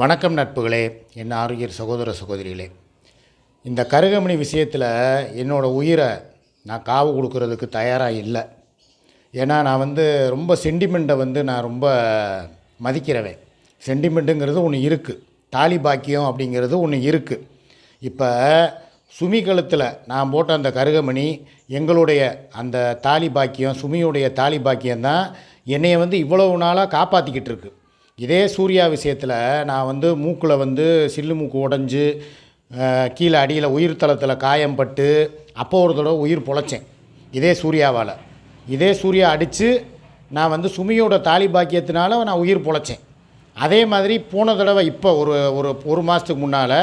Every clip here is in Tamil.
வணக்கம் நட்புகளே என் ஆரோக்கியர் சகோதர சகோதரிகளே. இந்த கருகமணி விஷயத்தில் என்னோடய உயிரை நான் காவு கொடுக்கறதுக்கு தயாராக இல்லை. ஏன்னா நான் வந்து ரொம்ப சென்டிமெண்ட்டை வந்து நான் ரொம்ப மதிக்கிறவேன். சென்டிமெண்ட்டுங்கிறது ஒன்று இருக்குது தாலி பாக்கியம் அப்படிங்கிறது ஒன்று இருக்குது இப்போ சுமி கழுத்தில் நான் போட்ட அந்த கருகமணி எங்களுடைய அந்த தாலி பாக்கியம் சுமியுடைய தாலி பாக்கியம் தான் என்னையை வந்து இவ்வளவு நாளாக காப்பாற்றிக்கிட்டு இருக்குது இதே சூர்யா விஷயத்தில் நான் வந்து மூக்கில் வந்து சில்லு மூக்கு உடஞ்சி கீழே அடியில் உயிர் தளத்தில் காயம் பட்டு அப்போ ஒரு தடவை உயிர் பொழைச்சேன். இதே சூர்யாவால். இதே சூர்யா அடித்து நான் வந்து சுமியோட தாலி பாக்கியத்தினால நான் உயிர் பொழைச்சேன். அதே மாதிரி போன தடவை இப்போ ஒரு ஒரு ஒரு மாதத்துக்கு முன்னால்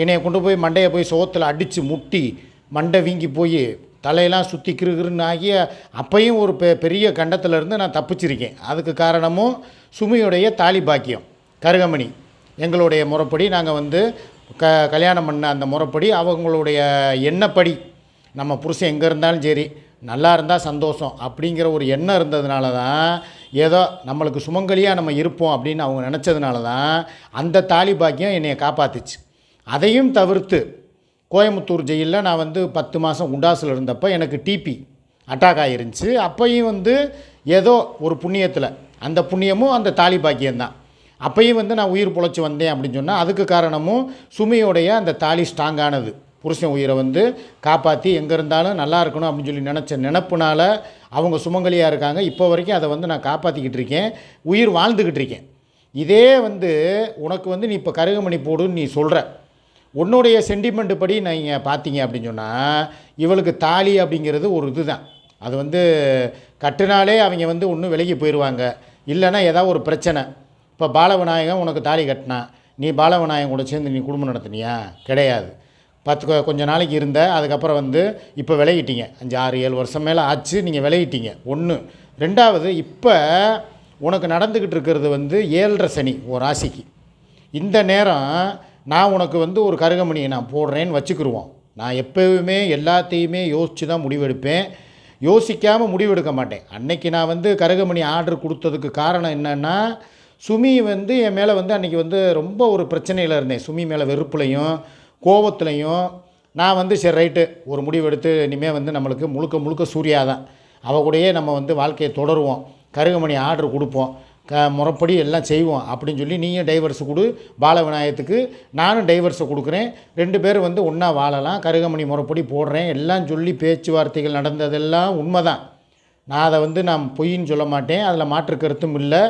என்னையை கொண்டு போய் மண்டையை போய் சோத்தில் அடித்து முட்டி மண்டை வீங்கி போய் தலையெல்லாம் சுற்றி கிருகிருன்னு ஆகிய அப்பையும் ஒரு பெ பெரிய கண்டத்திலேருந்து நான் தப்பிச்சிருக்கேன். அதுக்கு காரணமும் சுமியுடைய தாலி பாக்கியம். கருகமணி எங்களுடைய முறைப்படி நாங்கள் வந்து க கல்யாணம் பண்ண அந்த முறைப்படி அவங்களுடைய எண்ணப்படி நம்ம புருஷன் எங்கே இருந்தாலும் சரி நல்லா இருந்தால் சந்தோஷம் அப்படிங்கிற ஒரு எண்ணம் இருந்ததுனால தான் ஏதோ நம்மளுக்கு சுமங்கலியாக நம்ம இருப்போம் அப்படின்னு அவங்க நினச்சதுனால தான் அந்த தாலி பாக்கியம் என்னைய காப்பாத்துச்சு. அதையும் தவிர்த்து கோயம்புத்தூர் ஜெயிலில் நான் வந்து பத்து மாதம் உண்டாசில் இருந்தப்போ எனக்கு டிபி அட்டாக் ஆகிருந்துச்சு அப்பையும் வந்து ஏதோ ஒரு புண்ணியத்தில். அந்த புண்ணியமும் அந்த தாலி பாக்கியம்தான். அப்பையும் வந்து நான் உயிர் பொழைச்சி வந்தேன் அப்படின்னு சொன்னால் அதுக்கு காரணமும் சுமியோடைய அந்த தாலி ஸ்ட்ராங்கானது புருஷன் உயிரை வந்து காப்பாற்றி எங்கே இருந்தாலும் நல்லா இருக்கணும் அப்படின்னு சொல்லி நினச்ச நினப்புனால அவங்க சுமங்கலியாக இருக்காங்க. இப்போ வரைக்கும் அதை வந்து நான் காப்பாற்றிக்கிட்டு இருக்கேன். உயிர் வாழ்ந்துக்கிட்டு இருக்கேன். இதே வந்து உனக்கு வந்து நீ இப்போ கருகமணி போடுன்னு நீ சொல்கிற உன்னுடைய சென்டிமெண்ட் படி நீங்கள் பார்த்தீங்க அப்படின்னு சொன்னால் இவளுக்கு தாலி அப்படிங்கிறது ஒரு இதுதான். அது வந்து கட்டுனாலே அவங்க வந்து ஒன்று விலகி போயிடுவாங்க இல்லைன்னா ஏதாவது ஒரு பிரச்சனை. இப்போ பாலவிநாயகம் உனக்கு தாலி கட்டினான் நீ பாலவிநாயகம் கூட சேர்ந்து நீ குடும்பம் நடத்துனியா? கிடையாது. பத்து கொஞ்சம் கொஞ்ச நாளைக்கு இருந்த அதுக்கப்புறம் வந்து இப்போ விளையிட்டீங்க அஞ்சு ஆறு ஏழு வருஷம் மேலே ஆச்சு நீங்கள் விளையிட்டீங்க ஒன்று ரெண்டாவது இப்போ உனக்கு நடந்துக்கிட்டு இருக்கிறது வந்து ஏழரை சனி ஒரு ராசிக்கு. இந்த நேரம் நான் உனக்கு வந்து ஒரு கருகமணியை நான் போடுறேன்னு வச்சுக்கிருவோம். நான் எப்போவுமே எல்லாத்தையுமே யோசித்து தான் முடிவெடுப்பேன். யோசிக்காமல் முடிவெடுக்க மாட்டேன். அன்னைக்கு நான் வந்து கருகமணி ஆர்டர் கொடுத்ததுக்கு காரணம் என்னென்னா சுமி வந்து என் மேலே வந்து அன்றைக்கி வந்து ரொம்ப ஒரு பிரச்சனையில் இருந்தேன். சுமி மேலே வெறுப்புலையும் கோபத்துலையும் நான் வந்து சரி ரைட்டு ஒரு முடிவெடுத்து இனிமேல் வந்து நம்மளுக்கு முழுக்க முழுக்க சூர்யா தான் அவ கூடயே நம்ம வந்து வாழ்க்கையை தொடருவோம். கருகமணி ஆர்டர் கொடுப்போம். க முறைப்படி எல்லாம் செய்வோம் அப்படின்னு சொல்லி நீயும் டைவர்ஸ் கொடு பால விநாயகத்துக்கு நானும் டைவர்ஸை கொடுக்குறேன். ரெண்டு பேரும் வந்து ஒன்றா வாழலாம். கருகமணி முறைப்படி போடுறேன். எல்லாம் சொல்லி பேச்சுவார்த்தைகள் நடந்ததெல்லாம் உண்மை தான் நான் அதை வந்து நான் பொய்ன்னு சொல்ல மாட்டேன். அதில் மாற்று கருத்தும் இல்லை.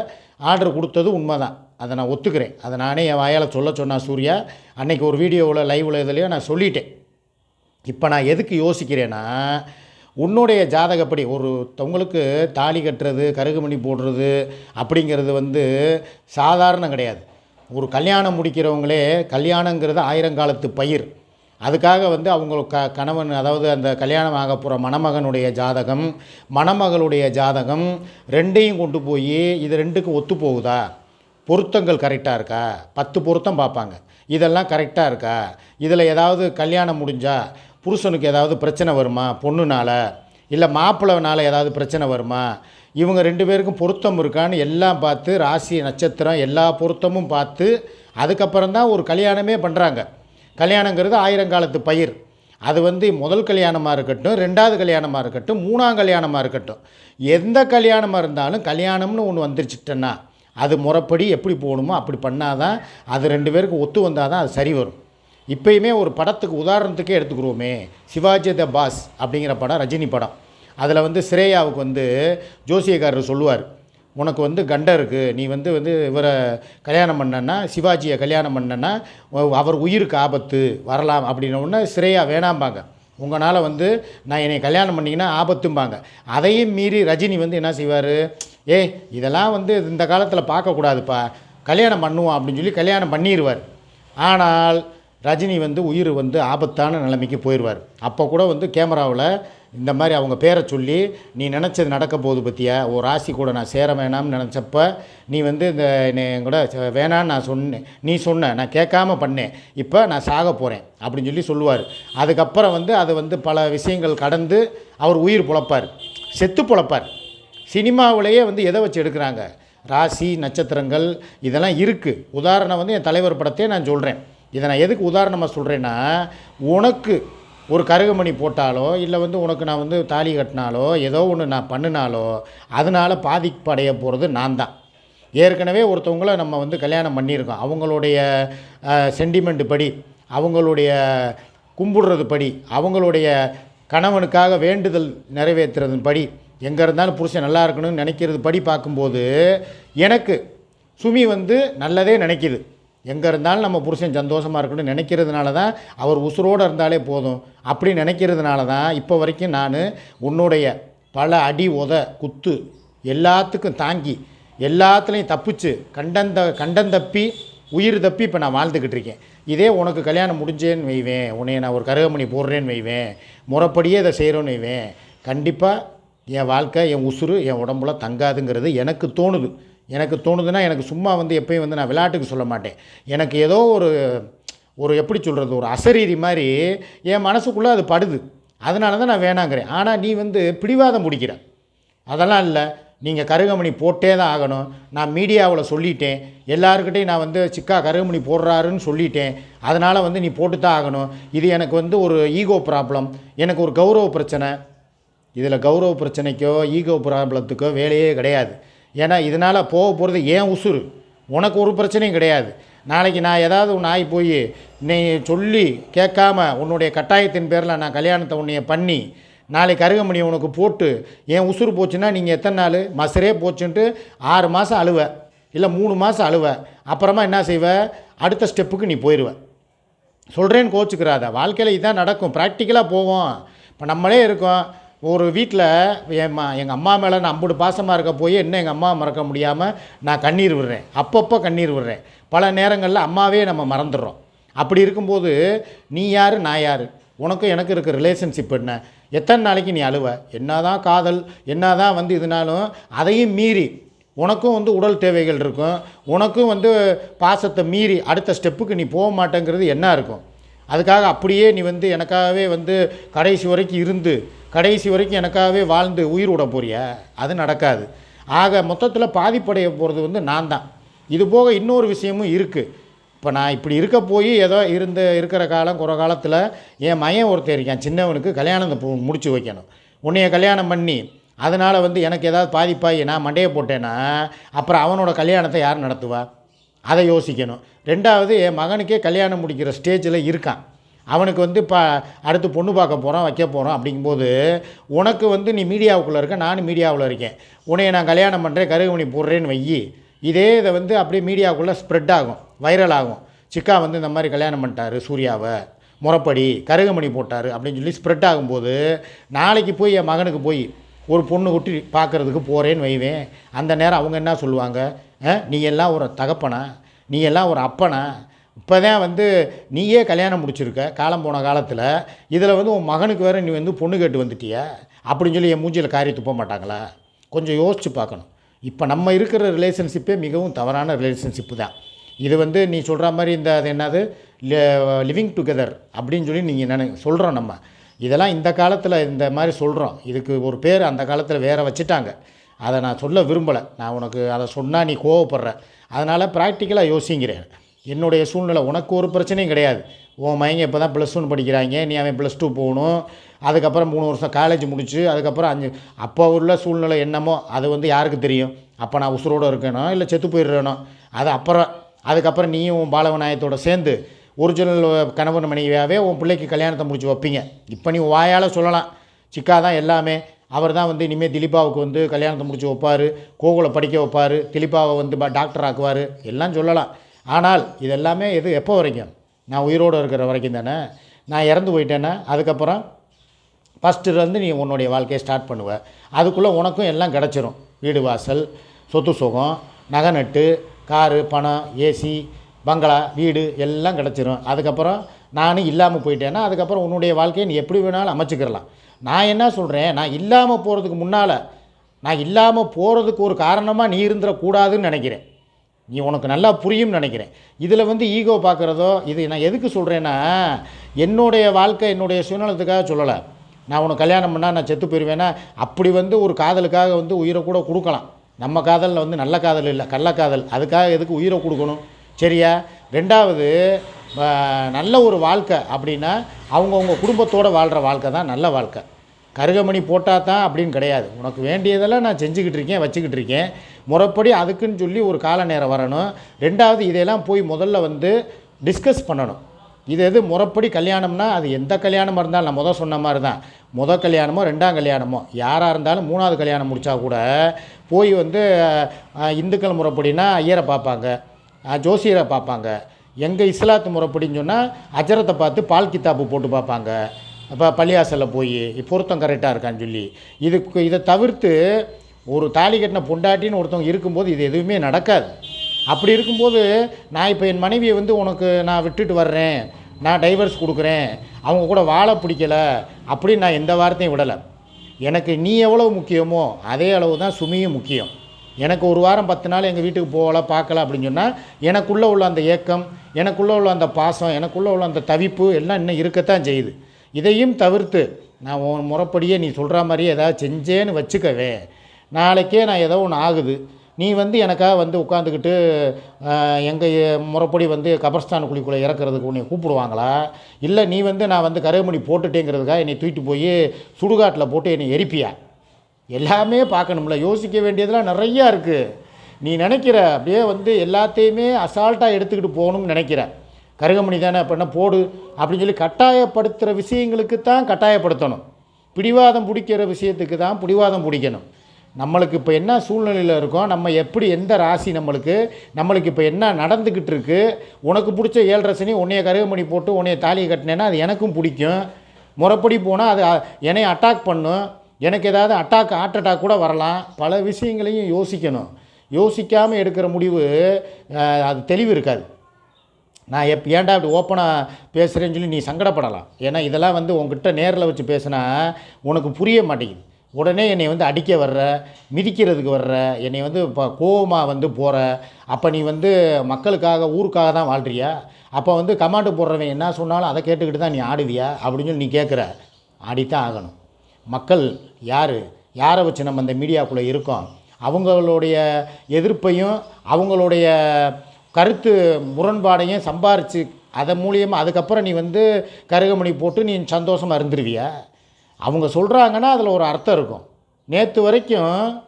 ஆர்டர் கொடுத்தது உண்மை தான் அதை நான் ஒத்துக்கிறேன். அதை நானே என் வாயால் சொல்ல சொன்னேன் சூர்யா அன்றைக்கி ஒரு வீடியோவில் லைவில் இதுலையோ நான் சொல்லிட்டேன். இப்போ நான் எதுக்கு யோசிக்கிறேன்னா உன்னுடைய ஜாதகப்படி ஒருத்தவங்களுக்கு தாலி கட்டுறது கருகுமணி போடுறது அப்படிங்கிறது வந்து சாதாரணம் கிடையாது. ஒரு கல்யாணம் முடிக்கிறவங்களே கல்யாணங்கிறது ஆயிரங்காலத்து பயிர். அதுக்காக வந்து அவங்க க கணவன் அதாவது அந்த கல்யாணம் ஆக போகிற மணமகனுடைய ஜாதகம் மணமகளுடைய ஜாதகம் ரெண்டையும் கொண்டு போய் இது ரெண்டுக்கு ஒத்து போகுதா? பொருத்தங்கள் கரெக்டாக இருக்கா? பத்து பொருத்தம் பார்ப்பாங்க. இதெல்லாம் கரெக்டாக இருக்கா? இதில் ஏதாவது கல்யாணம் முடிஞ்சா புருஷனுக்கு ஏதாவது பிரச்சனை வருமா? பொண்ணுனால்? இல்லை மாப்பிள்ளனால ஏதாவது பிரச்சனை வருமா? இவங்க ரெண்டு பேருக்கும் பொருத்தம் இருக்கான்னு எல்லாம் பார்த்து ராசி நட்சத்திரம் எல்லா பொருத்தமும் பார்த்து அதுக்கப்புறம் தான் ஒரு கல்யாணமே பண்ணுறாங்க கல்யாணங்கிறது ஆயிரங்காலத்து பயிர். அது வந்து முதல் கல்யாணமாக இருக்கட்டும் ரெண்டாவது கல்யாணமாக இருக்கட்டும் மூணாம் கல்யாணமாக இருக்கட்டும். எந்த கல்யாணமாக இருந்தாலும் கல்யாணம்னு ஒன்று வந்துருச்சுட்டேன்னா அது முறைப்படி எப்படி போகணுமோ அப்படி பண்ணாதான் அது ரெண்டு பேருக்கு ஒத்து வந்தால் தான் அது சரி வரும். இப்பயுமே ஒரு படத்துக்கு உதாரணத்துக்கே எடுத்துக்கிறோமே சிவாஜி த பாஸ் அப்படிங்கிற படம் ரஜினி படம். அதில் வந்து ஸ்ரேயாவுக்கு வந்து ஜோசியக்காரர் சொல்லுவார் உனக்கு வந்து கண்டம் இருக்குது நீ வந்து வந்து இவரை கல்யாணம் பண்ணனா சிவாஜியை கல்யாணம் பண்ணனா அவர் உயிருக்கு ஆபத்து வரலாம் அப்படின்னோடனே சிரேயா ஸ்ரேயா வேணாம்பாங்க. உங்களால் வந்து நான் என்னை கல்யாணம் பண்ணிங்கன்னா ஆபத்தும்பாங்க. அதையும் மீறி ரஜினி வந்து என்ன செய்வார்? ஏய் இதெல்லாம் வந்து இந்த காலத்தில் பார்க்கக்கூடாதுப்பா. கல்யாணம் பண்ணுவோம் அப்படின்னு சொல்லி கல்யாணம் பண்ணிடுவார் ஆனால் ரஜினி வந்து உயிர் வந்து ஆபத்தான நிலைமைக்கு போயிடுவார். அப்போ கூட வந்து கேமராவில் இந்த மாதிரி அவங்க பேரை சொல்லி நீ நினச்சது நடக்க போகுது பற்றியா ஒரு ராசி கூட நான் சேர வேணாம்னு நினச்சப்ப நீ வந்து இந்த என்னை என் கூட வேணான்னு நான் சொன்னேன் நீ சொன்ன நான் கேட்காம பண்ணேன். இப்போ நான் சாக போகிறேன் அப்படின்னு சொல்லி சொல்லுவார். அதுக்கப்புறம் வந்து அது வந்து பல விஷயங்கள் கடந்து அவர் உயிர் புழப்பார். செத்து பொழப்பார். சினிமாவிலேயே வந்து எதை வச்சு எடுக்கிறாங்க? ராசி நட்சத்திரங்கள் இதெல்லாம் இருக்குது உதாரணம் வந்து என் தலைவர் படத்தையே நான் சொல்கிறேன் இதை நான் எதுக்கு உதாரணமாக சொல்கிறேன்னா உனக்கு ஒரு கருகமணி போட்டாலோ இல்லை வந்து உனக்கு நான் வந்து தாலி கட்டினாலோ ஏதோ ஒன்று நான் பண்ணினாலோ அதனால் பாதிப்படைய போகிறது நான் தான் ஏற்கனவே ஒருத்தவங்கள நம்ம வந்து கல்யாணம் பண்ணியிருக்கோம். அவங்களுடைய சென்டிமெண்ட் படி அவங்களுடைய கும்பிடுறது படி அவங்களுடைய கணவனுக்காக வேண்டுதல் நிறைவேற்றுறதன் படி எங்கே இருந்தாலும் புருஷன் நல்லா இருக்கணும்னு நினைக்கிறது படி பார்க்கும்போது எனக்கு சுமி வந்து நல்லதே நினைக்கிது. எங்கே இருந்தாலும் நம்ம புருஷன் சந்தோஷமாக இருக்கணும்னு நினைக்கிறதுனால தான் அவர் உசுரோடு இருந்தாலே போதும். அப்படி நினைக்கிறதுனால தான் இப்போ வரைக்கும் நான் உன்னுடைய பல அடி உத குத்து எல்லாத்துக்கும் தாங்கி எல்லாத்துலேயும் தப்பிச்சு கண்டந்த கண்டந்தப்பி உயிர் தப்பி இப்போ நான் வாழ்ந்துக்கிட்டு இருக்கேன். இதே உனக்கு கல்யாணம் முடிஞ்சேன்னு வைவேன். உன்னைய நான் ஒரு கருகமணி போடுறேன்னு வைவேன். முறைப்படியே இதை செய்கிறோன்னு வைவேன். கண்டிப்பாக என் வாழ்க்கை என் உசுறு என் உடம்புல தங்காதுங்கிறது எனக்கு தோணுது. எனக்கு தோணுதுன்னா எனக்கு சும்மா வந்து எப்பயும் வந்து நான் விளையாட்டுக்கு சொல்ல மாட்டேன். எனக்கு ஏதோ ஒரு ஒரு எப்படி சொல்கிறது ஒரு அசரீரி மாதிரி என் மனசுக்குள்ளே அது படுது. அதனால தான் நான் வேணாங்கிறேன். ஆனால் நீ வந்து பிடிவாதம் பிடிக்கிற. அதெல்லாம் இல்லை. நீங்கள் கருகமணி போட்டே தான் ஆகணும். நான் மீடியாவில் சொல்லிட்டேன். எல்லாருக்கிட்டையும் நான் வந்து சிக்கா கருகமணி போடுறாருன்னு சொல்லிட்டேன். அதனால் வந்து நீ போட்டு தான் ஆகணும். இது எனக்கு வந்து ஒரு ஈகோ ப்ராப்ளம் எனக்கு ஒரு கௌரவ பிரச்சனை. இதில் கௌரவ பிரச்சனைக்கோ ஈகோ ப்ராப்ளத்துக்கோ வேலையே கிடையாது. ஏன்னா இதனால் போக போகிறது ஏன் உசுறு? உனக்கு ஒரு பிரச்சனையும் கிடையாது. நாளைக்கு நான் ஏதாவது ஒன்று ஆகி போய் நீ சொல்லி கேட்காம உன்னுடைய கட்டாயத்தின் பேரில் நான் கல்யாணத்தை உன்னைய பண்ணி நாளைக்கு கருகமணி உனக்கு போட்டு என் உசுறு போச்சுன்னா நீங்கள் எத்தனை நாள்? மசரே போச்சுன்ட்டு ஆறு மாதம் அழுவ. இல்லை மூணு மாதம் அழுவ. அப்புறமா என்ன செய்வ? அடுத்த ஸ்டெப்புக்கு நீ போயிடுவ சொல்கிறேன்னு கோச்சுக்கிறாத. வாழ்க்கையில் இதான் நடக்கும். ப்ராக்டிக்கலாக போவோம். இப்போ நம்மளே இருக்கோம். ஒரு வீட்டில் என் எங்கள் அம்மா மேலே நான் அம்புடு பாசமாக இருக்க போய் என்ன எங்கள் அம்மா மறக்க முடியாமல் நான் கண்ணீர் விடுறேன். அப்பப்போ கண்ணீர் விடுறேன். பல நேரங்களில் அம்மாவே நம்ம மறந்துடுறோம். அப்படி இருக்கும்போது நீ யார் நான் யார்? உனக்கும் எனக்கு இருக்க ரிலேஷன்ஷிப் என்ன? எத்தனை நாளைக்கு நீ அழுவ? என்ன தான் காதல் என்னதான் வந்து இதுனாலும் அதையும் மீறி உனக்கும் வந்து உடல் தேவைகள் இருக்கும். உனக்கும் வந்து பாசத்தை மீறி அடுத்த ஸ்டெப்புக்கு நீ போக மாட்டேங்கிறது என்ன இருக்கும்? அதுக்காக அப்படியே நீ வந்து எனக்காகவே வந்து கடைசி வரைக்கும் இருந்து கடைசி வரைக்கும் எனக்காகவே வாழ்ந்து உயிர் விட போறிய? அது நடக்காது. ஆக மொத்தத்தில் பாதிப்படைய போகிறது வந்து நான் தான். இது போக இன்னொரு விஷயமும் இருக்குது இப்போ நான் இப்படி இருக்க போய் ஏதோ இருந்த இருக்கிற காலம் குறை காலத்தில் என் மையன் ஒருத்தர் இருக்கான் சின்னவனுக்கு கல்யாணத்தை முடிச்சு வைக்கணும். உன்னைய கல்யாணம் பண்ணி அதனால் வந்து எனக்கு ஏதாவது பாதிப்பாகி நான் மண்டையை போட்டேன்னா அப்புறம் அவனோட கல்யாணத்தை யார் நடத்துவா? அதை யோசிக்கணும். ரெண்டாவது என் மகனுக்கே கல்யாணம் முடிக்கிற ஸ்டேஜில் இருக்கான். அவனுக்கு வந்து இப்போ அடுத்து பொண்ணு பார்க்க போகிறோம் வைக்க போகிறோம் அப்படிங்கும்போது உனக்கு வந்து நீ மீடியாவுக்குள்ளே இருக்க நானும் மீடியாவில் இருக்கேன். உன்னைய நான் கல்யாணம் பண்ணுறேன் கருகமணி போடுறேன்னு வையி. இதே இதை வந்து அப்படியே மீடியாவுக்குள்ளே ஸ்ப்ரெட் ஆகும் வைரல் ஆகும். சிக்கா வந்து இந்த மாதிரி கல்யாணம் பண்ணிட்டாரு சூர்யாவை. முறப்படி கருகமணி போட்டார் அப்படின்னு சொல்லி ஸ்ப்ரெட் ஆகும்போது நாளைக்கு போய் என் மகனுக்கு போய் ஒரு பொண்ணு குட்டி பார்க்குறதுக்கு போகிறேன்னு வைவேன். அந்த நேரம் அவங்க என்ன சொல்லுவாங்க? நீ எல்லாம் ஒரு தகப்பனா? நீ எல்லாம் ஒரு அப்பனா? இப்போ தான் வந்து நீயே கல்யாணம் முடிச்சிருக்க காலம் போன காலத்தில். இதில் வந்து உன் மகனுக்கு வேறு நீ வந்து பொண்ணு கேட்டு வந்துட்டிய. அப்படின்னு சொல்லி என் மூஞ்சியில் காரி துப்ப மாட்டாங்களா? கொஞ்சம் யோசித்து பார்க்கணும். இப்போ நம்ம இருக்கிற ரிலேஷன்ஷிப்பே மிகவும் தவறான ரிலேஷன்ஷிப்பு தான். இது வந்து நீ சொல்கிற மாதிரி இந்த அது என்னது? லிவிங் டுகெதர் அப்படின்னு சொல்லி நீங்கள் நினை சொல்கிறோம் நம்ம. இதெல்லாம் இந்த காலத்தில் இந்த மாதிரி சொல்கிறோம் இதுக்கு ஒரு பேர் அந்த காலத்தில் வேற வச்சுட்டாங்க. அதை நான் சொல்ல விரும்பலை. நான் உனக்கு அதை சொன்னால் நீ கோவப்படுற. அதனால் ப்ராக்டிக்கலாக யோசிங்கிறேன். என்னுடைய சூழ்நிலை உனக்கு ஒரு பிரச்சனையும் கிடையாது. உன் மயங்க இப்போ தான் ப்ளஸ் ஒன் படிக்கிறாங்க. நீ அவன் ப்ளஸ் டூ போகணும். அதுக்கப்புறம் மூணு வருஷம் காலேஜ் முடிச்சு அதுக்கப்புறம் அஞ்சு அப்போ உள்ள சூழ்நிலை என்னமோ அது வந்து யாருக்கு தெரியும்? அப்போ நான் உசுரோடு இருக்கணும் இல்லை செத்து போயிடுறேனோ? அது அப்புறம் அதுக்கப்புறம் நீயும் உன் பாலவநாயகத்தோட சேர்ந்து ஒரிஜினல் கணவன் மனைவியாகவே உன் பிள்ளைக்கு கல்யாணத்தை முடிச்சு வைப்பீங்க. இப்போ நீ வாயால் சொல்லலாம். சிக்கா தான் எல்லாமே. அவர் தான் வந்து இனிமேல் திலீபாவுக்கு வந்து கல்யாணத்தை முடிச்சு வைப்பார் கோகுலை படிக்க வைப்பார் திலீபாவை வந்து டாக்டர் ஆக்குவார். எல்லாம் சொல்லலாம். ஆனால் இது எல்லாமே எது எப்போ வரைக்கும்? நான் உயிரோடு இருக்கிற வரைக்கும் தானே? நான் இறந்து போயிட்டேன்னா அதுக்கப்புறம் ஃபஸ்ட்டுலேருந்து நீ உன்னுடைய வாழ்க்கையை ஸ்டார்ட் பண்ணுவ. அதுக்குள்ளே உனக்கும் எல்லாம் கிடச்சிரும். வீடு வாசல் சொத்து சுகம் நகை நட்டு காரு பணம் ஏசி பங்களா வீடு எல்லாம் கிடச்சிரும். அதுக்கப்புறம் நானும் இல்லாமல் போயிட்டேன்னா அதுக்கப்புறம் உன்னுடைய வாழ்க்கையை நீ எப்படி வேணாலும் அமைச்சிக்கிறலாம். நான் என்ன சொல்கிறேன் நான் இல்லாமல் போகிறதுக்கு முன்னால் நான் இல்லாமல் போகிறதுக்கு ஒரு காரணமாக நீ இருந்துடக்கூடாதுன்னு நினைக்கிறேன். நீ உனக்கு நல்லா புரியும்னு நினைக்கிறேன். இதில் வந்து ஈகோ பார்க்குறதோ இது நான் எதுக்கு சொல்கிறேன்னா என்னுடைய வாழ்க்கை என்னுடைய சுயநலத்துக்காக சொல்லலை. நான் உனக்கு கல்யாணம் பண்ணால் நான் செத்து போயிடுவேன்னா அப்படி வந்து ஒரு காதலுக்காக வந்து உயிரை கூட கொடுக்கலாம். நம்ம காதலில் வந்து நல்ல காதல் இல்லை கள்ளக்காதல் அதுக்காக எதுக்கு உயிரை கொடுக்கணும்? சரியா? ரெண்டாவது நல்ல ஒரு வாழ்க்கை அப்படின்னா அவங்கவுங்க குடும்பத்தோடு வாழ்கிற வாழ்க்கை தான் நல்ல வாழ்க்கை. கருகமணி போட்டால் தான் அப்படின்னு கிடையாது. உனக்கு வேண்டியதெல்லாம் நான் செஞ்சுக்கிட்டு இருக்கேன் வச்சுக்கிட்டு இருக்கேன். முறைப்படி அதுக்குன்னு சொல்லி ஒரு கால நேரம் வரணும். ரெண்டாவது இதையெல்லாம் போய் முதல்ல வந்து டிஸ்கஸ் பண்ணணும். இது எது முறைப்படி கல்யாணம்னா அது எந்த கல்யாணமாக இருந்தாலும் நான் முதல் சொன்ன மாதிரி தான். முத கல்யாணமோ ரெண்டாம் கல்யாணமோ யாராக இருந்தாலும் மூணாவது கல்யாணம் முடித்தா கூட போய் வந்து இந்துக்கள் முறைப்படினா ஐயரை பார்ப்பாங்க ஜோசியரை பார்ப்பாங்க. எங்கள் இஸ்லாத்து முறைப்படின்னு சொன்னால் அஜரத்தை பார்த்து பால் கித்தாப்பு போட்டு பார்ப்பாங்க. அப்போ பள்ளியாசலில் போய் பொருத்தம் கரெக்டாக இருக்கான்னு சொல்லி. இதுக்கு இதை தவிர்த்து ஒரு தாலி கட்டின பொண்டாட்டின்னு ஒருத்தவங்க இருக்கும்போது இது எதுவுமே நடக்காது. அப்படி இருக்கும்போது நான் இப்போ என் மனைவியை வந்து உனக்கு நான் விட்டுட்டு வர்றேன். நான் டைவர்ஸ் கொடுக்குறேன். அவங்க கூட வாழ பிடிக்கல. அப்படின்னு நான் எந்த வார்த்தையும் விடலை. எனக்கு நீ எவ்வளோ முக்கியமோ அதே அளவு தான் சுமியும் முக்கியம். எனக்கு ஒரு வாரம் பத்து நாள் எங்கள் வீட்டுக்கு போகலாம் பார்க்கல அப்படின்னு சொன்னால் எனக்குள்ளே உள்ள அந்த ஏக்கம் எனக்குள்ளே உள்ள அந்த பாசம் எனக்குள்ளே உள்ள அந்த தவிப்பு எல்லாம் இன்னும் இருக்கத்தான் செய்யுது. இதையும் தவிர்த்து நான் உன் முறைப்படியே நீ சொல்கிற மாதிரியே ஏதாவது செஞ்சேன்னு வச்சுக்கவே நாளைக்கே நான் ஏதோ ஒன்று ஆகுது. நீ வந்து எனக்காக வந்து உட்காந்துக்கிட்டு எங்கள் முறைப்படி வந்து கபர்ஸ்தான் குழிக்குள்ளே இறக்குறதுக்கு உன்னை கூப்பிடுவாங்களா? இல்லை நீ வந்து நான் வந்து கருவமணி போட்டுட்டேங்கிறதுக்காக என்னை தூக்கிட்டு போய் சுடுகாட்டில் போட்டு என்னை எரிப்பியா? எல்லாமே பார்க்கணும்ல. யோசிக்க வேண்டியதெல்லாம் நிறையா இருக்குது நீ நினைக்கிற அப்படியே வந்து எல்லாத்தையுமே அசால்ட்டாக எடுத்துக்கிட்டு போகணும்னு நினைக்கிற. கருகமணி தானே அப்படின்னா போடு அப்படின்னு சொல்லி கட்டாயப்படுத்துகிற விஷயங்களுக்கு தான் கட்டாயப்படுத்தணும். பிடிவாதம் பிடிக்கிற விஷயத்துக்கு தான் பிடிவாதம் பிடிக்கணும். நம்மளுக்கு இப்போ என்ன சூழ்நிலையில் இருக்கோம்? நம்ம எப்படி எந்த ராசி நம்மளுக்கு? நம்மளுக்கு இப்போ என்ன நடந்துக்கிட்டு இருக்கு? உனக்கு பிடிச்ச ஏழரை சனி உன்னைய கருகமணி போட்டு உன்னைய தாலியை கட்டினேன்னா அது எனக்கும் பிடிக்கும். முறைப்படி போனால் அது என்னை அட்டாக் பண்ணும். எனக்கு ஏதாவது அட்டாக் ஹார்ட் அட்டாக் கூட வரலாம். பல விஷயங்களையும் யோசிக்கணும். யோசிக்காமல் எடுக்கிற முடிவு அது தெளிவு இருக்காது. நான் எப் ஏன்டா இப்படி ஓப்பனாக பேசுகிறேன்னு சொல்லி நீ சங்கடப்படலாம். ஏன்னா இதெல்லாம் வந்து உங்ககிட்ட நேரில் வச்சு பேசினா உனக்கு புரிய மாட்டேங்குது. உடனே என்னை வந்து அடிக்க வர்ற மிதிக்கிறதுக்கு வர்ற என்னை வந்து இப்போ கோவமாக வந்து போகிற அப்போ நீ வந்து மக்களுக்காக ஊருக்காக தான் வாழ்றியா? அப்போ வந்து கமாண்டு போடுறவன் என்ன சொன்னாலும் அதை கேட்டுக்கிட்டு தான் நீ ஆடுவியா? அப்படின்னு சொல்லி நீ கேட்குற ஆடித்தான் ஆகணும். மக்கள் யார்? யாரை வச்சு நம்ம இந்த மீடியாக்குள்ளே இருக்கோம்? அவங்களுடைய எதிர்ப்பையும் அவங்களுடைய கருத்து முரண்பாடையும் சம்பாரித்து அதன் மூலியமாக அதுக்கப்புறம் நீ வந்து கருகமணி போட்டு நீ சந்தோஷமாக இருந்துருவிய? அவங்க சொல்கிறாங்கன்னா அதில் ஒரு அர்த்தம் இருக்கும். நேற்று வரைக்கும்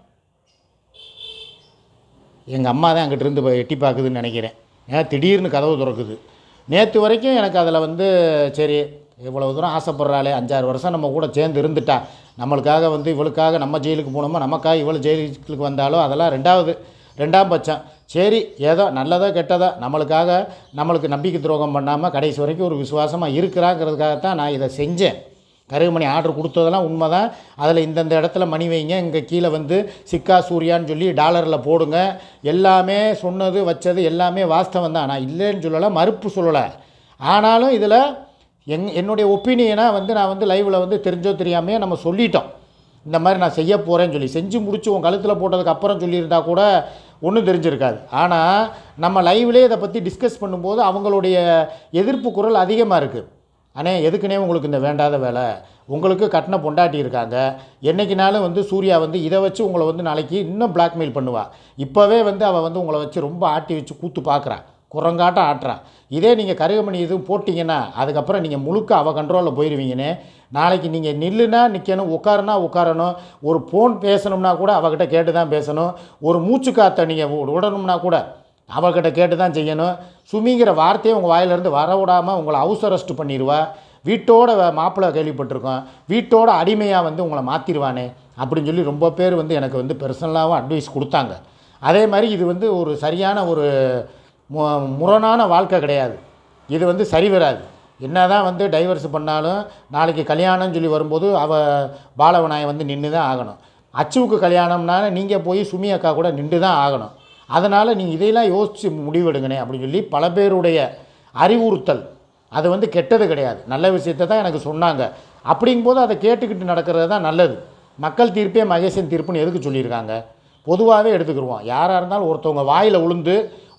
எங்கள் அம்மா தான் அங்கிட்ட இருந்து எட்டி பார்க்குதுன்னு நினைக்கிறேன். ஏன்னா திடீர்னு கதவு திறக்குது. நேற்று வரைக்கும் எனக்கு அதில் வந்து சரி இவ்வளவு தூரம் ஆசைப்படுறாளே அஞ்சாறு வருஷம் நம்ம கூட சேர்ந்து இருந்துட்டா. நம்மளுக்காக வந்து இவளுக்காக நம்ம ஜெயிலுக்கு போனோமோ நமக்காக இவள் ஜெயிலுக்கு வந்தாலோ அதெல்லாம் ரெண்டாவது ரெண்டாம் பட்சம். சரி ஏதோ நல்லதோ கெட்டதோ நம்மளுக்காக நம்மளுக்கு நம்பிக்கை துரோகம் பண்ணாமல் கடைசி வரைக்கும் ஒரு விசுவாசமாக இருக்கிறாங்கிறதுக்காகத்தான் நான் இதை செஞ்சேன். கருகுமணி ஆர்டர் கொடுத்ததெல்லாம் உண்மை தான் அதில் இந்தந்த இடத்துல மணி வைங்க இங்கே கீழே வந்து சிக்கா சூர்யான்னு சொல்லி டாலரில் போடுங்க. எல்லாமே சொன்னது வச்சது எல்லாமே வாஸ்தவம் தான் நான் இல்லைன்னு சொல்லலை மறுப்பு சொல்லலை. ஆனாலும் இதில் எங் என்னுடைய ஒப்பீனியனை வந்து நான் வந்து லைவில் வந்து தெரிஞ்சோ தெரியாமையே நம்ம சொல்லிட்டோம். இந்த மாதிரி நான் செய்ய போகிறேன்னு சொல்லி. செஞ்சு முடிச்சு உன் கழுத்தில் போட்டதுக்கு அப்புறம் சொல்லியிருந்தா கூட ஒன்றும் தெரிஞ்சிருக்காது. ஆனால் நம்ம லைவ்லேயே இதை பற்றி டிஸ்கஸ் பண்ணும்போது அவங்களுடைய எதிர்ப்பு குரல் அதிகமாக இருக்குது அண்ணே எதுக்குனே உங்களுக்கு இந்த வேண்டாத வேலை? உங்களுக்கு கட்டின பொண்டாட்டி இருக்காங்க. என்னைக்குனாலும் வந்து சூர்யா வந்து இதை வச்சு உங்களை வந்து நாளைக்கு இன்னும் பிளாக்மெயில் பண்ணுவாள் இப்போவே வந்து அவள் வந்து உங்களை வச்சு ரொம்ப ஆட்டி வச்சு கூத்து பார்க்குறான் குரங்காட்டம் ஆட்டுறா. இதே நீங்கள் கருகமணி எதுவும் போட்டிங்கன்னா அதுக்கப்புறம் நீங்கள் முழுக்க அவள் கண்ட்ரோலில் போயிடுவீங்கன்னு நாளைக்கு நீங்கள் நில்லுனா நிற்கணும் உட்காருனா உட்காரணும் ஒரு ஃபோன் பேசணும்னா கூட அவகிட்ட கேட்டு தான் பேசணும் ஒரு மூச்சு காற்றை நீங்கள் விடணும்னா கூட அவகிட்ட கேட்டு தான் செய்யணும். சுமிங்கிற வார்த்தையை உங்கள் வாயிலிருந்து வர விடாமல் உங்களை ஹவுஸ் அரெஸ்ட் பண்ணிடுவா வீட்டோட மாப்பிள்ளை கேள்விப்பட்டிருக்கோம். வீட்டோட அடிமையாக வந்து உங்களை மாற்றிடுவானே அப்படின்னு சொல்லி ரொம்ப பேர் வந்து எனக்கு வந்து பர்சனலாகவும் அட்வைஸ் கொடுத்தாங்க. அதே மாதிரி இது வந்து ஒரு சரியான ஒரு மு முரணான வாழ்க்கை கிடையாது. இது வந்து சரி வராது. என்ன தான் வந்து டைவர்ஸ் பண்ணாலும் நாளைக்கு கல்யாணம்னு சொல்லி வரும்போது அவள் பாலவனாயை வந்து நின்று தான் ஆகணும். அச்சுவுக்கு கல்யாணம்னால நீங்கள் போய் சுமி அக்கா கூட நின்று தான் ஆகணும். அதனால் நீங்கள் இதையெல்லாம் யோசித்து முடிவெடுங்கண்ணே அப்படின்னு சொல்லி பல பேருடைய அறிவுறுத்தல். அது வந்து கெட்டது கிடையாது. நல்ல விஷயத்தை தான் எனக்கு சொன்னாங்க. அப்படிங்கும்போது அதை கேட்டுக்கிட்டு நடக்கிறது தான் நல்லது. மக்கள் தீர்ப்பே மகேசன் தீர்ப்புன்னு எதுக்கு சொல்லியிருக்காங்க? பொதுவாகவே எடுத்துக்கிடுவோம் யாராக இருந்தாலும் ஒருத்தவங்க வாயில் உளுந்து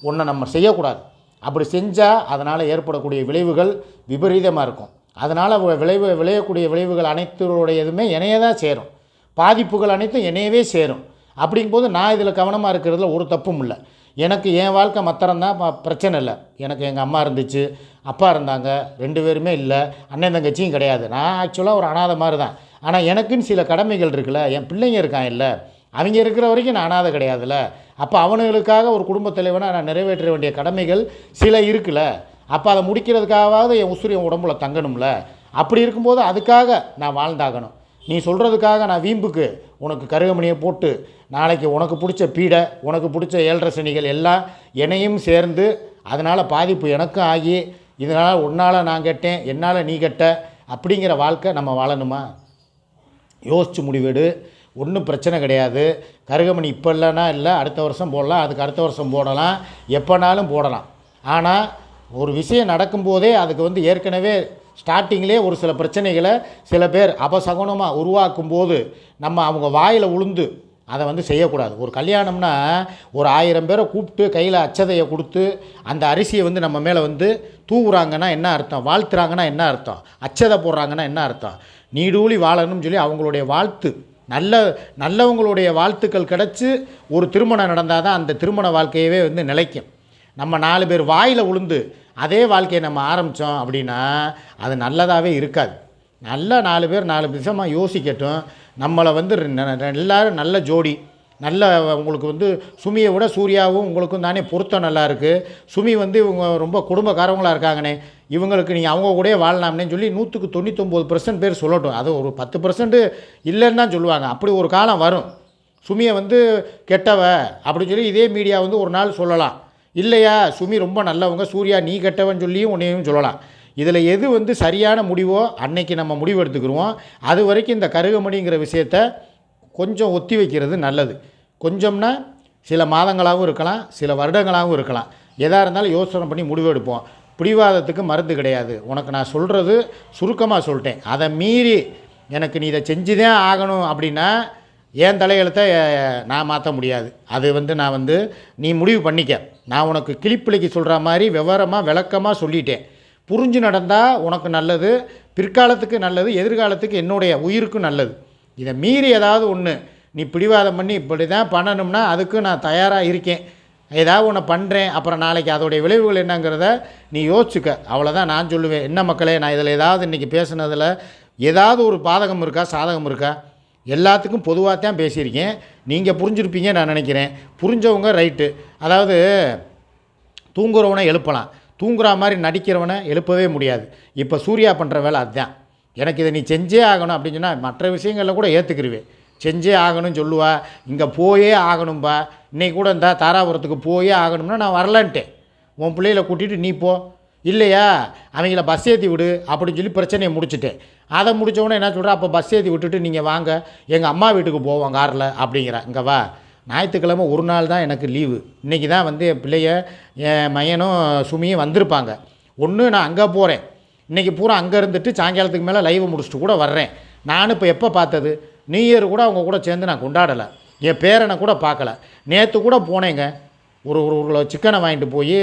ஒன்றை நம்ம செய்யக்கூடாது. அப்படி செஞ்சால் அதனால் ஏற்படக்கூடிய விளைவுகள் விபரீதமாக இருக்கும். அதனால் விளைவு விளையக்கூடிய விளைவுகள் அனைத்துடையதுமே இணைய தான் சேரும். பாதிப்புகள் அனைத்தும் இணையவே சேரும். அப்படிங்கும்போது நான் இதில் கவனமாக இருக்கிறதுல ஒரு தப்பும் இல்லை. எனக்கு என் வாழ்க்கை மத்திரம்தான் பிரச்சனை இல்லை. எனக்கு எங்கள் அம்மா இருந்துச்சு அப்பா இருந்தாங்க ரெண்டு பேருமே இல்லை அண்ணன் தங்கச்சியும் கிடையாது. நான் ஆக்சுவலாக ஒரு அனாதை மாதிரி தான் ஆனால் எனக்குன்னு சில கடமைகள் இருக்குல்ல என் பிள்ளைங்க இருக்கான் இல்லை அவங்க இருக்கிற வரைக்கும் நான் அனாதை கிடையாதுல்ல. அப்போ அவனுங்களுக்காக ஒரு குடும்பத் தலைவனாக நான் நிறைவேற்ற வேண்டிய கடமைகள் சில இருக்குல்ல. அப்போ அதை முடிக்கிறதுக்காகவாவது என் உசுரி என் உடம்புல தங்கணும்ல. அப்படி இருக்கும்போது அதுக்காக நான் வாழ்ந்தாகணும். நீ சொல்கிறதுக்காக நான் வீம்புக்கு உனக்கு கருகமணியை போட்டு நாளைக்கு உனக்கு பிடிச்ச பீடை உனக்கு பிடிச்ச ஏழரை சனிகள் எல்லாம் என்னையும் சேர்ந்து அதனால் பாதிப்பு எனக்கும் ஆகி இதனால் உன்னால் நான் கெட்டேன் என்னால் நீ கெட்ட அப்படிங்கிற வாழ்க்கை நம்ம வாழணுமா? யோசிச்சு முடிவெடு. ஒன்றும் பிரச்சனை கிடையாது. கருகமணி இப்போ இல்லைன்னா இல்லை அடுத்த வருஷம் போடலாம் அதுக்கு அடுத்த வருஷம் போடலாம் எப்போனாலும் போடலாம். ஆனால் ஒரு விஷயம் நடக்கும்போதே அதுக்கு வந்து ஏற்கனவே ஸ்டார்டிங்லேயே ஒரு சில பிரச்சனைகளை சில பேர் அபசகுனமாக உருவாக்கும் போது நம்ம அவங்க வாயில் உளுந்து அதை வந்து செய்யக்கூடாது. ஒரு கல்யாணம்னா ஒரு ஆயிரம் பேரை கூப்பிட்டு கையில் அச்சதையை கொடுத்து அந்த அரிசியை வந்து நம்ம மேலே வந்து தூவுறாங்கன்னா என்ன அர்த்தம்? வாழ்த்துறாங்கன்னா என்ன அர்த்தம்? அச்சதை போடுறாங்கன்னா என்ன அர்த்தம்? நீடூழி வாழணும்னு சொல்லி அவங்களுடைய வாழ்த்து நல்ல நல்லவங்களுடைய வாழ்த்துக்கள் கிடச்சி ஒரு திருமணம் நடந்தால் தான் அந்த திருமண வாழ்க்கையவே வந்து நிலைக்கும். நம்ம நாலு பேர் வாயில் உளுந்து அதே வாழ்க்கையை நம்ம ஆரம்பித்தோம் அப்படின்னா அது நல்லதாகவே இருக்காது. நல்ல நாலு பேர் நாலு விஷயமாக யோசிக்கட்டும். நம்மளை வந்து எல்லோரும் நல்ல ஜோடி. நல்ல உங்களுக்கு வந்து சுமியை விட சூர்யாவும் உங்களுக்கும் தானே பொருத்தம் நல்லா இருக்குது சுமி வந்து இவங்க ரொம்ப குடும்பக்காரவங்களாக இருக்காங்கண்ணே இவங்களுக்கு நீங்கள் அவங்க கூடயே வாழலாம்னே சொல்லி நூற்றுக்கு தொண்ணூத்தொம்பது பர்சன்ட் பேர் சொல்லட்டும். அது ஒரு பத்து பர்சன்ட் இல்லைன்னு தான் சொல்லுவாங்க. அப்படி ஒரு காலம் வரும். சுமியை வந்து கெட்டவ அப்படின்னு சொல்லி இதே மீடியா வந்து ஒரு நாள் சொல்லலாம். இல்லையா? சுமி ரொம்ப நல்லவங்க. சூர்யா நீ கெட்டவன் சொல்லியும் உன்னையும் சொல்லலாம். இதில் எது வந்து சரியான முடிவோ அன்னைக்கு நம்ம முடிவு எடுத்துக்கிறோம் அது வரைக்கும் இந்த கருகமணிங்கிற விஷயத்த கொஞ்சம் ஒத்தி வைக்கிறது நல்லது. கொஞ்சம்னா சில மாதங்களாகவும் இருக்கலாம் சில வருடங்களாகவும் இருக்கலாம். எதாக இருந்தாலும் யோசனை பண்ணி முடிவு எடுப்போம். பிடிவாதத்துக்கு மருந்து கிடையாது. உனக்கு நான் சொல்கிறது சுருக்கமாக சொல்லிட்டேன். அதை மீறி எனக்கு நீ இதை செஞ்சுதான் ஆகணும் அப்படின்னா என் தலையெழுத்தை நான் மாற்ற முடியாது. அது வந்து நான் வந்து நீ முடிவு பண்ணிக்க. நான் உனக்கு கிளிப்பிள்ளைக்கு சொல்கிற மாதிரி விவரமாக விளக்கமாக சொல்லிட்டேன். புரிஞ்சு நடந்தால் உனக்கு நல்லது. பிற்காலத்துக்கு நல்லது எதிர்காலத்துக்கு என்னுடைய உயிருக்கும் நல்லது. இதை மீறி ஏதாவது ஒன்று நீ பிடிவாதம் பண்ணி இப்படி தான் பண்ணணும்னா அதுக்கு நான் தயாராக இருக்கேன். ஏதாவது ஒன்று பண்ணுறேன் அப்புறம் நாளைக்கு அதோடைய விளைவுகள் என்னங்கிறத நீ யோசிச்சுக்க. அவ்வளோதான் நான் சொல்லுவேன். என்ன மக்களே நான் இதில் ஏதாவது இன்றைக்கி பேசுனதில் ஏதாவது ஒரு பாதகம் இருக்கா சாதகம் இருக்கா? எல்லாத்துக்கும் பொதுவாக தான் பேசியிருக்கேன். நீங்கள் புரிஞ்சிருப்பீங்க நான் நினைக்கிறேன். புரிஞ்சவங்க ரைட்டு. அதாவது தூங்குறவனை எழுப்பலாம். தூங்குற மாதிரி நடிக்கிறவனை எழுப்பவே முடியாது. இப்போ சூர்யா பண்ணுற வேலை அதுதான் எனக்கு இதை நீ செஞ்சே ஆகணும் அப்படின்னு சொன்னால் மற்ற விஷயங்களில் கூட ஏற்றுக்கிருவேன் செஞ்சே ஆகணும்னு சொல்லுவா. இங்கே போயே ஆகணும்பா. இன்றைக்கி கூட இந்த தாராபுரத்துக்கு போயே ஆகணும்னா நான் வரலான்ட்டேன். உன் பிள்ளைகளை கூட்டிகிட்டு நீ போ. இல்லையா? அவங்கள பஸ் ஏற்றி விடு அப்படின்னு சொல்லி பிரச்சனையை முடிச்சிட்டேன். அதை முடித்தவொடனே என்ன சொல்கிறேன் அப்போ பஸ் ஏற்றி விட்டுட்டு நீங்கள் வாங்க. எங்கள் அம்மா வீட்டுக்கு போவோம் காரில் அப்படிங்கிற. இங்கே வா. ஞாயிற்றுக்கிழமை ஒரு நாள் தான் எனக்கு லீவு. இன்றைக்கி தான் வந்து என் பிள்ளைய என் மையனும் சுமியும் வந்திருப்பாங்க. ஒன்று நான் அங்கே போகிறேன் இன்றைக்கி பூரா அங்கே இருந்துட்டு சாயங்காலத்துக்கு மேலே லைவை முடிச்சுட்டு கூட வர்றேன். நானும் இப்போ எப்போ பார்த்தது? நியூ இயர் கூட அவங்க கூட சேர்ந்து நான் கொண்டாடலை. என் பேரனை கூட பார்க்கல. நேற்று கூட போனேங்க. ஒரு ஒரு கிலோ சிக்கனை வாங்கிட்டு போய்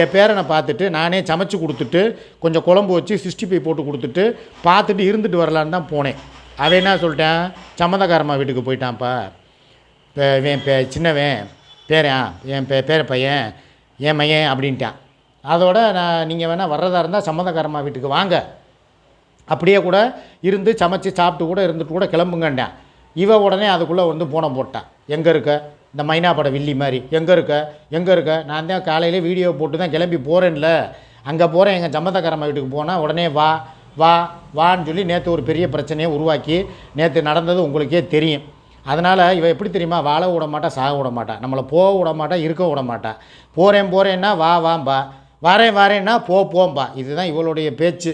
என் பேரனை பார்த்துட்டு நானே சமைச்சு கொடுத்துட்டு கொஞ்சம் குழம்பு வச்சு சிக்ஸ்டி ஃபைவ் போட்டு கொடுத்துட்டு பார்த்துட்டு இருந்துட்டு வரலான்னு தான் போனேன். அவன் என்ன சொல்லிட்டேன்? சம்மந்தக்காரம்மா வீட்டுக்கு போயிட்டான்ப்பா. இப்போ பே சின்னவன் பேரன் என் பே பேர பையன் என் பையன் அப்படின்ட்டான். அதோட நான் நீங்கள் வேணால் வர்றதா இருந்தால் சம்மந்தக்காரம்மா வீட்டுக்கு வாங்க. அப்படியே கூட இருந்து சமைச்சு சாப்பிட்டு கூட இருந்துட்டு கூட கிளம்புங்கண்டேன் இவ உடனே அதுக்குள்ளே வந்து போன போட்டான் எங்கே இருக்க? இந்த மைனா பட வில்லி மாதிரி. எங்கே இருக்க? எங்கே இருக்க? நான் தான் காலையிலே வீடியோ போட்டு தான் கிளம்பி போகிறேன்ல அங்கே போகிறேன் எங்கள் சம்மந்தக்காரம்மா வீட்டுக்கு போனால் உடனே வா வா வான்னு சொல்லி நேற்று ஒரு பெரிய பிரச்சனையை உருவாக்கி நேற்று நடந்தது உங்களுக்கே தெரியும். அதனால் இவ எப்படி தெரியுமா? வாழ விட மாட்டா சாக விட மாட்டா. நம்மளை போக விட மாட்டா இருக்க விட மாட்டா. போகிறேன் போகிறேன்னா வா வாம்பா. வரேன் வரேன்னா போ போம்பா. இதுதான் இவளுடைய பேச்சு.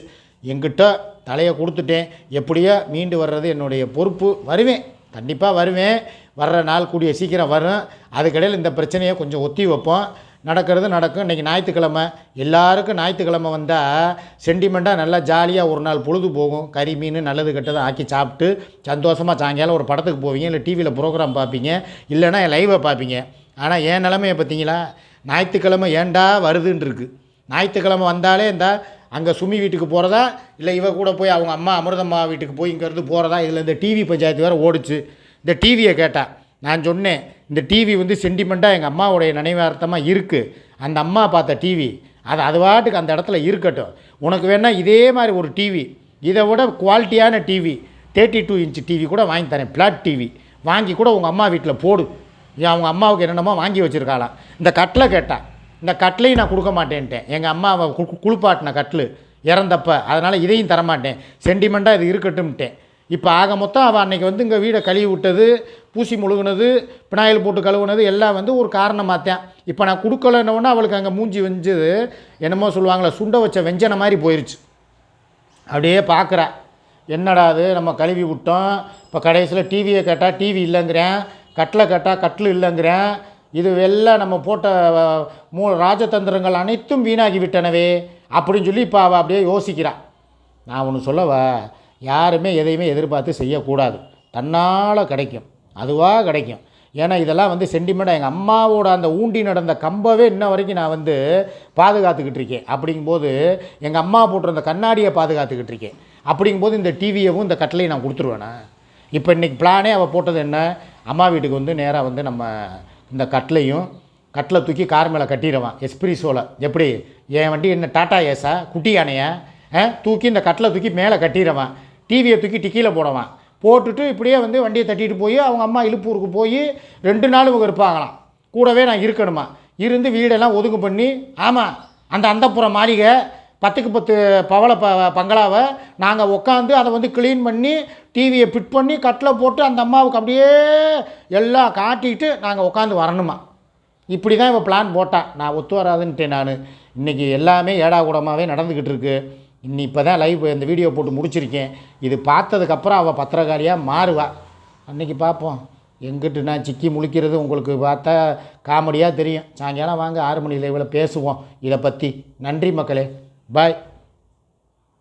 எங்கிட்ட தலையை கொடுத்துட்டேன். எப்படியோ மீண்டு வர்றது என்னுடைய பொறுப்பு. வருவேன். கண்டிப்பாக வருவேன். வர்ற நாள் கூடிய சீக்கிரம் வரும் அதுக்கிடையில் இந்த பிரச்சனையை கொஞ்சம் ஒத்தி வைப்போம். நடக்கிறது நடக்கும். இன்றைக்கி ஞாயிற்றுக்கிழமை. எல்லாருக்கும் ஞாயிற்றுக்கிழமை வந்தால் சென்டிமெண்ட்டாக நல்லா ஜாலியாக ஒரு நாள் பொழுது போகும். கறி மீன் நல்லது கெட்டதை ஆக்கி சாப்பிட்டு சந்தோஷமாக சாயங்காலம் ஒரு படத்துக்கு போவீங்க. இல்லை டிவியில் ப்ரோக்ராம் பார்ப்பீங்க. இல்லைன்னா லைவை பார்ப்பீங்க. ஆனால் என் நிலமையை பார்த்தீங்களா? ஞாயிற்றுக்கிழமை ஏன்டா வருதுன்னு இருக்கு ஞாயிற்றுக்கிழமை வந்தாலே இந்த அங்கே சுமி வீட்டுக்கு போகிறதா இல்லை இவ கூட போய் அவங்க அம்மா அமிர்தம்மா வீட்டுக்கு போய் இங்கேருந்து போகிறதா இதில் இந்த டிவி பஞ்சாயத்து வேறு ஓடிச்சு. இந்த டிவியை கேட்டால் நான் சொன்னேன் இந்த டிவி வந்து சென்டிமெண்ட்டாக எங்கள் அம்மாவுடைய நினைவார்த்தமாக இருக்குது அந்த அம்மா பார்த்த டிவி அது அது பாட்டுக்கு அந்த இடத்துல இருக்கட்டும். உனக்கு வேணால் இதே மாதிரி ஒரு டிவி இதை விட குவாலிட்டியான TV thirty two inch TV கூட வாங்கி தரேன். ஃப்ளாட் டிவி வாங்கி கூட உங்கள் அம்மா வீட்டில் போடு. ஏன் அவங்க அம்மாவுக்கு என்னென்னமோ வாங்கி வச்சுருக்காளாம் இந்த கட்டிலை கேட்டால் இந்த கட்டிலையும் நான் கொடுக்க மாட்டேன்ட்டேன். எங்கள் அம்மாவை கு- குளிப்பாட்டின கட்டில் இறந்தப்ப அதனால் இதையும் தரமாட்டேன். சென்டிமெண்ட்டாக இது இருக்கட்டும்ட்டேன். இப்போ ஆக மொத்தம் அவள் அன்றைக்கி வந்து இங்கே வீடை கழுவி விட்டது பூசி முழுகுனது பினாயில் போட்டு கழுவுனது எல்லாம் வந்து ஒரு காரணமாகத்தான் இப்போ நான் கொடுக்கலன்னொன்னே அவளுக்கு அங்கே மூஞ்சி வெஞ்சது என்னமோ சொல்லுவாங்களே சுண்டை வச்ச வெஞ்சன மாதிரி போயிடுச்சு அப்படியே பார்க்குறா என்னடா அது நம்ம கழுவி விட்டோம். இப்போ கடைசியில் டிவியை கேட்டால் டிவி இல்லைங்கிறேன். கட்டில் கேட்டால் கட்டில் இல்லைங்கிறேன். இது எல்லாம் நம்ம போட்ட மூ ராஜதந்திரங்கள் அனைத்தும் வீணாகி விட்டனவே அப்படின்னு சொல்லி இப்போ அவள் அப்படியே யோசிக்கிறான் நான் ஒன்று சொல்லவா? யாருமே எதையுமே எதிர்பார்த்து செய்யக்கூடாது. தன்னால் கிடைக்கும். அதுவாக கிடைக்கும். ஏன்னா இதெல்லாம் வந்து சென்டிமெண்ட்டாக எங்கள் அம்மாவோட அந்த ஊண்டி நடந்த கம்பவே இன்ன வரைக்கும் நான் வந்து பாதுகாத்துக்கிட்டு இருக்கேன். அப்படிங்கும்போது எங்கள் அம்மா போட்டிருந்த கண்ணாடியை பாதுகாத்துக்கிட்டு இருக்கேன். அப்படிங்கும்போது இந்த டிவியவும் இந்த கட்டளையும் நான் கொடுத்துருவேண்ணா இப்போ இன்றைக்கி பிளானே அவள் போட்டது என்ன? அம்மா வீட்டுக்கு வந்து நேராக வந்து நம்ம இந்த கட்லையும் கட்டில் தூக்கி கார் மேலே கட்டிடுவான் எஸ்பிரிசோவில் எப்படி? என் வண்டி என்ன டாட்டா ஏசா? குட்டி யானையை? ஆ? தூக்கி இந்த கட்டில் தூக்கி மேலே கட்டிடுவான். டிவியை தூக்கி டிக்கியில் போடுவான். போட்டுட்டு இப்படியே வந்து வண்டியை தட்டிட்டு போய் அவங்க அம்மா இழுப்பூருக்கு போய் ரெண்டு நாள் இவங்க இருப்பாங்களாம். கூடவே நான் இருக்கணுமா? இருந்து வீடெல்லாம் ஒதுக்கு பண்ணி ஆமாம் அந்த அந்தப்புற மாளிகை பத்துக்கு பத்து பவளை ப பங்களாவை நாங்கள் உட்காந்து அதை வந்து க்ளீன் பண்ணி டிவியை ஃபிட் பண்ணி கட்டில் போட்டு அந்த அம்மாவுக்கு அப்படியே எல்லாம் காட்டிட்டு நாங்கள் உட்காந்து வரணுமா? இப்படி தான் இவன் பிளான் போட்டான் நான் ஒத்து வராதுன்ட்டேன் நான். இன்றைக்கி எல்லாமே ஏடா கூடமாகவே நடந்துக்கிட்டு இருக்கு. இன்னி இப்போ தான் லைவ் இந்த வீடியோ போட்டு முடிச்சிருக்கேன். இது பார்த்ததுக்கப்புறம் அவள் பத்திரக்காரியாக மாறுவா. அன்றைக்கி பார்ப்போம் எங்கிட்டு நான் சிக்கி முழிக்கிறது உங்களுக்கு பார்த்தா காமெடியாக தெரியும். சாயங்காலம் வாங்க ஆறு மணி லைவில் பேசுவோம். இதை பற்றி நன்றி மக்களே. பாய்